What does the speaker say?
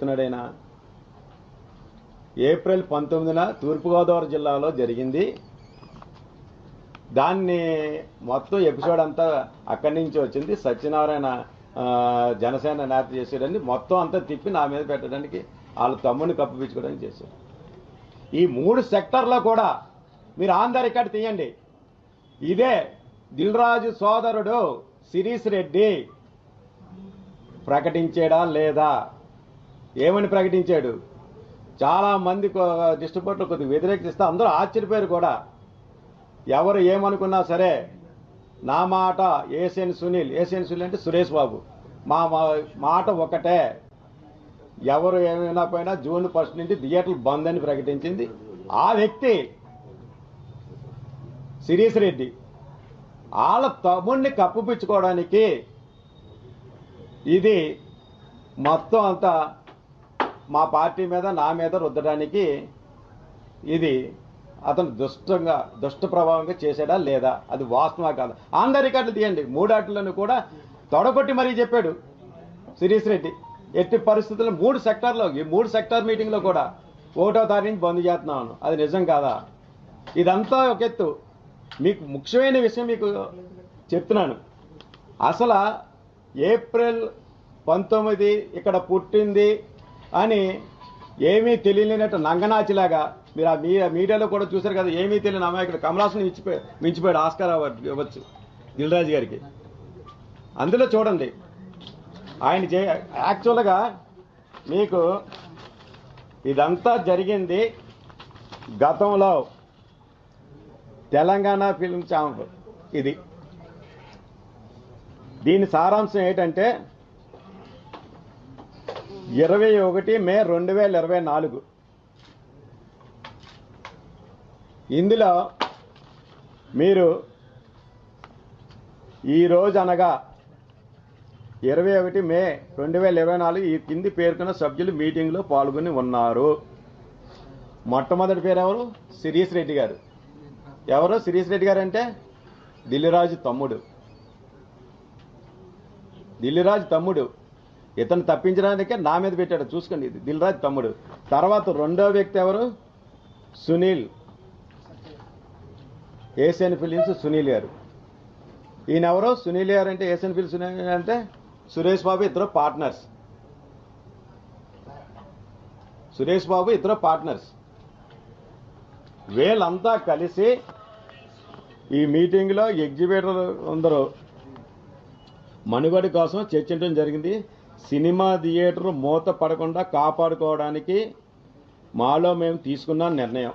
చెప్తున్నాడైనా. April పంతొమ్మిదిన తూర్పుగోదావరి జిల్లాలో జరిగింది. దాన్ని మొత్తం ఎపిసోడ్ అంతా అక్కడి నుంచి వచ్చింది. సత్యనారాయణ జనసేన నేత చేసేయడానికి మొత్తం అంతా తిప్పి నా మీద పెట్టడానికి వాళ్ళ తమ్ముడిని కప్పిపించుకోవడానికి చేశారు. ఈ మూడు సెక్టర్లో కూడా మీరు ఆంధ్ర రికార్డు తీయండి. ఇదే దిల్రాజు సోదరుడు శిరీష్ రెడ్డి ప్రకటించేడా లేదా? ఏమని ప్రకటించాడు? చాలా మంది డిస్ట్రిబ్యూటర్లు కొద్దిగా వ్యతిరేకిస్తే అందరూ ఆశ్చర్యపోయారు కూడా. ఎవరు ఏమనుకున్నా సరే నా మాట ఏసేన్ సునీల్ ఏసేన్ సునీల్ అంటే సురేష్ బాబు. మా మా- మాట ఒకటే ఎవరు ఏమైనా పోయినా జూన్ ఫస్ట్ నుంచి థియేటర్లు బంద్ అని ప్రకటించింది. ఆ వ్యక్తి సిరీస్ రెడ్డి. వాళ్ళ తమ్ముడిని కప్పుపించుకోవడానికి ఇది మొత్తం అంతా మా పార్టీ మీద నా మీద రుద్దడానికి ఇది అతను దుష్టంగా దుష్ట ప్రభావంగా చేశాడా లేదా? అది వాస్తవా కాదు? ఆంధ్ర రికార్డులు తీయండి. మూడాటలను కూడా తొడగొట్టి మరీ చెప్పాడు సిరీస్ రెడ్డి. ఎట్టి పరిస్థితుల్లో మూడు సెక్టార్లో ఈ మూడు సెక్టార్ మీటింగ్లో కూడా ఒకటో తారీఖు నుంచి బంద్ చేస్తున్నాను. అది నిజం కాదా? ఇదంతా ఒక ఎత్తు. మీకు ముఖ్యమైన విషయం మీకు చెప్తున్నాను. అసలు ఏప్రిల్ పంతొమ్మిది ఇక్కడ పుట్టింది అని ఏమీ తెలియలేనట్టు నంగనాచిలాగా మీరు ఆ మీడియాలో కూడా చూశారు కదా ఏమీ తెలియని అమాయకుడు కమలాసుని ఇచ్చిపోయి మించిపోయాడు ఆస్కార్ అవార్డు ఇవ్వచ్చు దిల్రాజు గారికి. అందులో చూడండి. ఆయన చే యాక్చువల్గా మీకు ఇదంతా జరిగింది గతంలో తెలంగాణ ఫిల్మ్ ఛాంప్ ఇది. దీని సారాంశం ఏంటంటే ఇరవై ఒకటి మే రెండు వేల ఇరవై నాలుగు. ఇందులో మీరు ఈరోజు అనగా ఇరవై ఒకటి మే రెండు వేల ఇరవై నాలుగు ఈ కింది పేర్కొన్న సభ్యులు మీటింగ్లో పాల్గొని ఉన్నారు. మొట్టమొదటి పేరు ఎవరు? శిరీష్ రెడ్డి గారు. ఎవరు? శిరీష్ రెడ్డి గారు అంటే దిల్లిరాజు తమ్ముడు. దిల్లిరాజు తమ్ముడు. ఇతను తప్పించడానికే నా మీద పెట్టాడు. చూసుకోండి ఇది. దిల్రాజు తమ్ముడు. తర్వాత రెండో వ్యక్తి ఎవరు? సునీల్. ఏషియన్ ఫిలిమ్స్ సునీల్ గారు. ఈయన ఎవరు సునీల్ గారు అంటే ఏషియన్ ఫిలిమ్స్ సునీల్ అంటే సురేష్ బాబు ఇద్దరు పార్ట్నర్స్. సురేష్ బాబు ఇద్దరు పార్ట్నర్స్. వీళ్ళంతా కలిసి ఈ మీటింగ్లో ఎగ్జిబిటర్ అందరూ మనుగడ కోసం చర్చించడం జరిగింది. సినిమా థియేటర్ మూత పడకుండా కాపాడుకోవడానికి మాలో మేము తీసుకున్న నిర్ణయం.